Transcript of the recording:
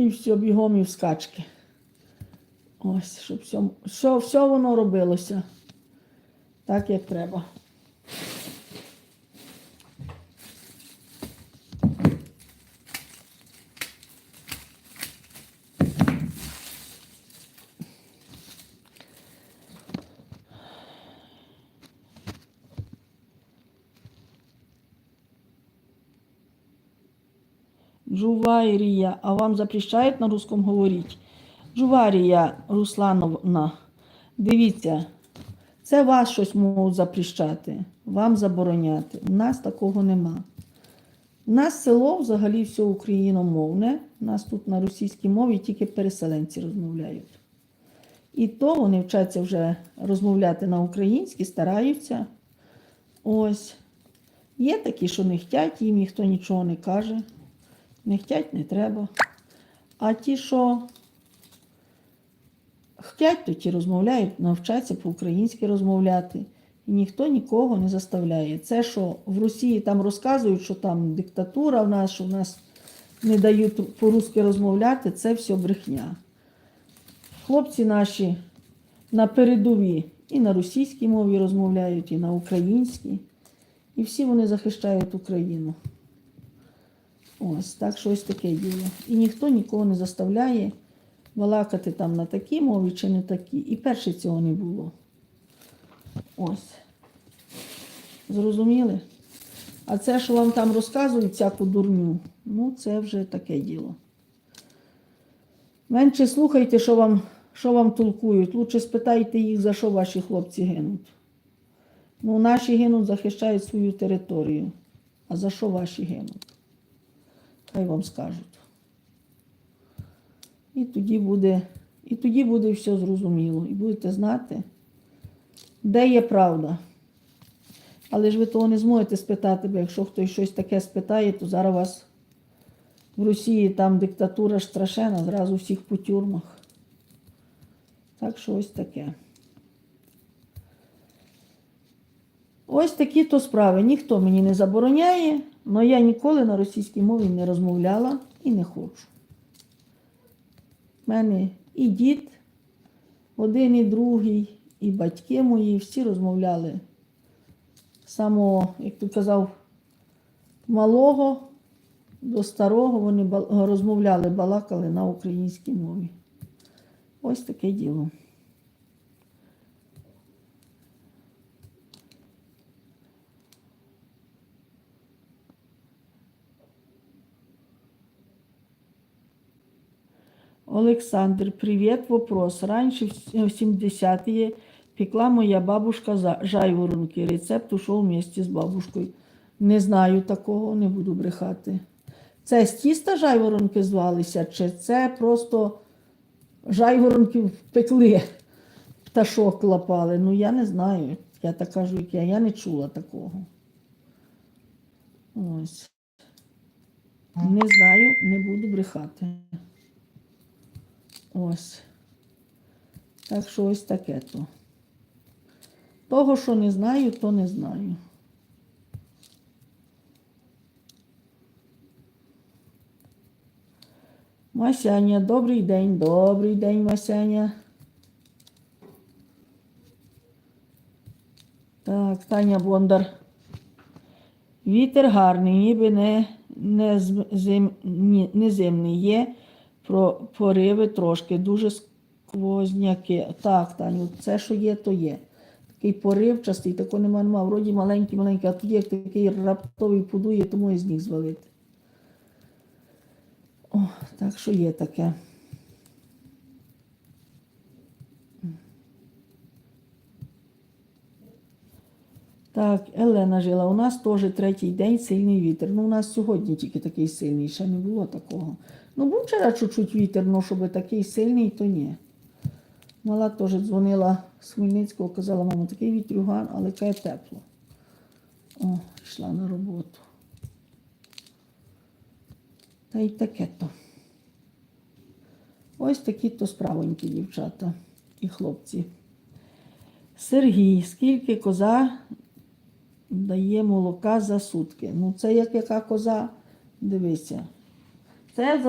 І все, бігом і вскачки. Ось, щоб все, все, все воно робилося так, як треба. Джувайрия. А вам запрещають на русском говорити? Джуварія Руслановна, дивіться, це вас щось можуть запрещати, вам забороняти. У нас такого нема. У нас село взагалі все україномовне. У нас тут на російській мові тільки переселенці розмовляють. І то вони вчаться вже розмовляти на українській, стараються. Ось. Є такі, що не хтять, їм ніхто нічого не каже. Не хтять, не треба. А ті, що хтять, то ті розмовляють, навчаться по-українськи розмовляти. І ніхто нікого не заставляє. Це, що в Росії там розказують, що там диктатура в нас, що в нас не дають по-русски розмовляти, це все брехня. Хлопці наші на передові і на російській мові розмовляють, і на українській. І всі вони захищають Україну. Ось, так що ось таке діло. І ніхто нікого не заставляє балакати там на такій мові чи не такій. І перше цього не було. Ось. Зрозуміли? А це, що вам там розказують всяку дурню, ну це вже таке діло. Менше слухайте, що вам, що вам толкують. Лучше спитайте їх, за що ваші хлопці гинуть. Ну, наші гинуть, захищають свою територію. А за що ваші гинуть? Хай вам скажуть. І тоді буде, і тоді буде все зрозуміло. І будете знати, де є правда. Але ж ви того не зможете спитати, бо якщо хтось щось таке спитає, то зараз вас в Росії там диктатура страшена, зразу всіх по тюрмах. Так що ось таке. Ось такі то справи. Ніхто мені не забороняє, але я ніколи на російській мові не розмовляла і не хочу. У мене і дід, один і другий, і батьки мої, всі розмовляли з самого, як ти казав, малого до старого вони розмовляли, балакали на українській мові. Ось таке діло. Олександр, привет, вопрос. Раньше в 70-е пекла моя бабушка жайворонки. Рецепт ушел вместе з бабушкою. Не знаю такого, не буду брехати. Це з тіста жайворонки звалися, чи це просто жайворонки пекли, пташок лапали? Ну, я не знаю. Я так кажу, як я, я не чула такого. Ось. Не знаю, не буду брехати. Ось. Так що ось таке то. Того, що не знаю, то не знаю. Масяня, добрий день, добрий день, Масяня. Так, Таня Бондар. Вітер гарний, ніби не, не, зим, не зимний. Є про пориви трошки, дуже сквозняки. Так, Таню, це, що є, то є. Такий поривчастий, такого нема, нема. Вроді маленький, маленький, а тоді як такий раптовий подує, то може з них звалити. О, так що є таке. Так, Елена жила. У нас теж третій день сильний вітер. Ну, у нас сьогодні тільки такий сильний, ще не було такого. Ну, був вчора чуть-чуть вітер, ну, щоб такий сильний, то ні. Мала теж дзвонила з Хмельницького, казала, мама, такий вітрюган, але каже тепло. О, йшла на роботу. Та й таке то. Ось такі то справонькі дівчата і хлопці. Сергій, скільки коза дає молока за сутки? Ну, це як яка коза, дивися. Це.